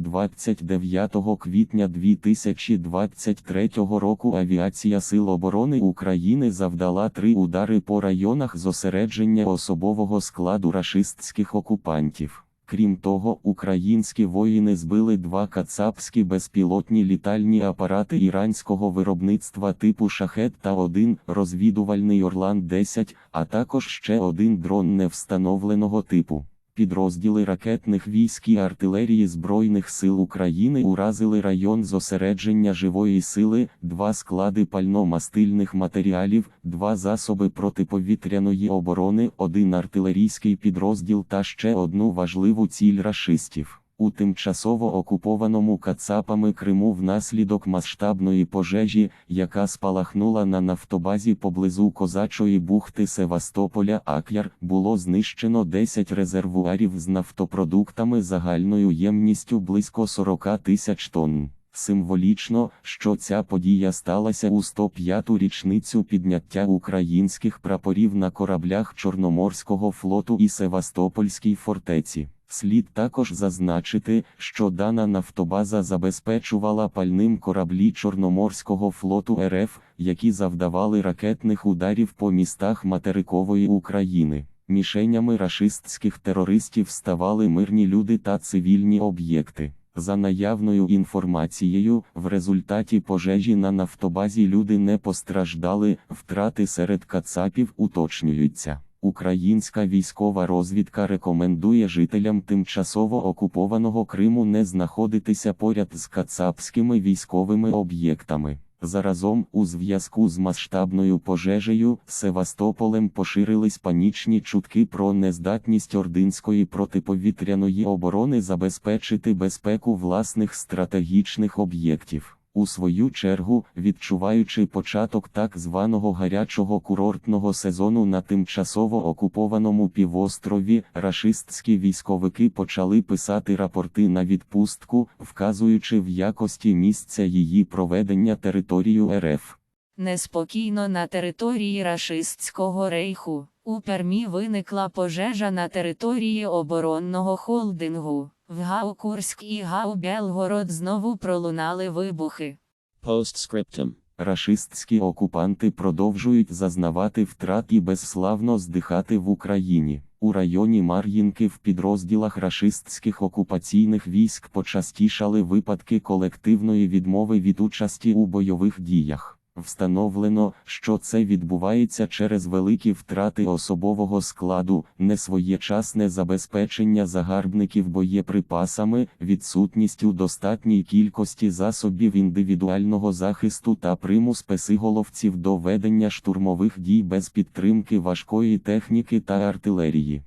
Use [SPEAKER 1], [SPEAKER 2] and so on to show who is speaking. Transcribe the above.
[SPEAKER 1] 29 квітня 2023 року Авіація Сил оборони України завдала три удари по районах зосередження особового складу рашистських окупантів. Крім того, українські воїни збили два кацапські безпілотні літальні апарати іранського виробництва типу шахет та один розвідувальний Орлан-10, а також ще один дрон невстановленого типу. Підрозділи ракетних військ і артилерії Збройних сил України уразили район зосередження живої сили, два склади пально-мастильних матеріалів, два засоби протиповітряної оборони, один артилерійський підрозділ та ще одну важливу ціль рашистів. У тимчасово окупованому Кацапами Криму внаслідок масштабної пожежі, яка спалахнула на нафтобазі поблизу Козачої бухти Севастополя Акяр, було знищено 10 резервуарів з нафтопродуктами загальною ємністю близько 40 тисяч тонн. Символічно, що ця подія сталася у 105-ту річницю підняття українських прапорів на кораблях Чорноморського флоту і Севастопольській фортеці. Слід також зазначити, що дана нафтобаза забезпечувала пальним кораблі Чорноморського флоту РФ, які завдавали ракетних ударів по містах материкової України. Мішенями рашистських терористів ставали мирні люди та цивільні об'єкти. За наявною інформацією, в результаті пожежі на нафтобазі люди не постраждали, втрати серед кацапів уточнюються. Українська військова розвідка рекомендує жителям тимчасово окупованого Криму не знаходитися поряд з кацапськими військовими об'єктами. Заразом, у зв'язку з масштабною пожежею, Севастополем поширились панічні чутки про нездатність ординської протиповітряної оборони забезпечити безпеку власних стратегічних об'єктів. У свою чергу, відчуваючи початок так званого гарячого курортного сезону на тимчасово окупованому півострові, рашистські військовики почали писати рапорти на відпустку, вказуючи в якості місця її проведення територію РФ.
[SPEAKER 2] Неспокійно на території рашистського рейху. У Пермі виникла пожежа на території оборонного холдингу. В Гау Курськ і Гау Белгород знову пролунали вибухи.
[SPEAKER 3] Postscriptum.
[SPEAKER 1] Рашистські окупанти продовжують зазнавати втрат і безславно здихати в Україні. У районі Мар'їнки в підрозділах рашистських окупаційних військ почастішали випадки колективної відмови від участі у бойових діях. Встановлено, що це відбувається через великі втрати особового складу, несвоєчасне забезпечення загарбників боєприпасами, відсутність у достатній кількості засобів індивідуального захисту та примус песиголовців до ведення штурмових дій без підтримки важкої техніки та артилерії.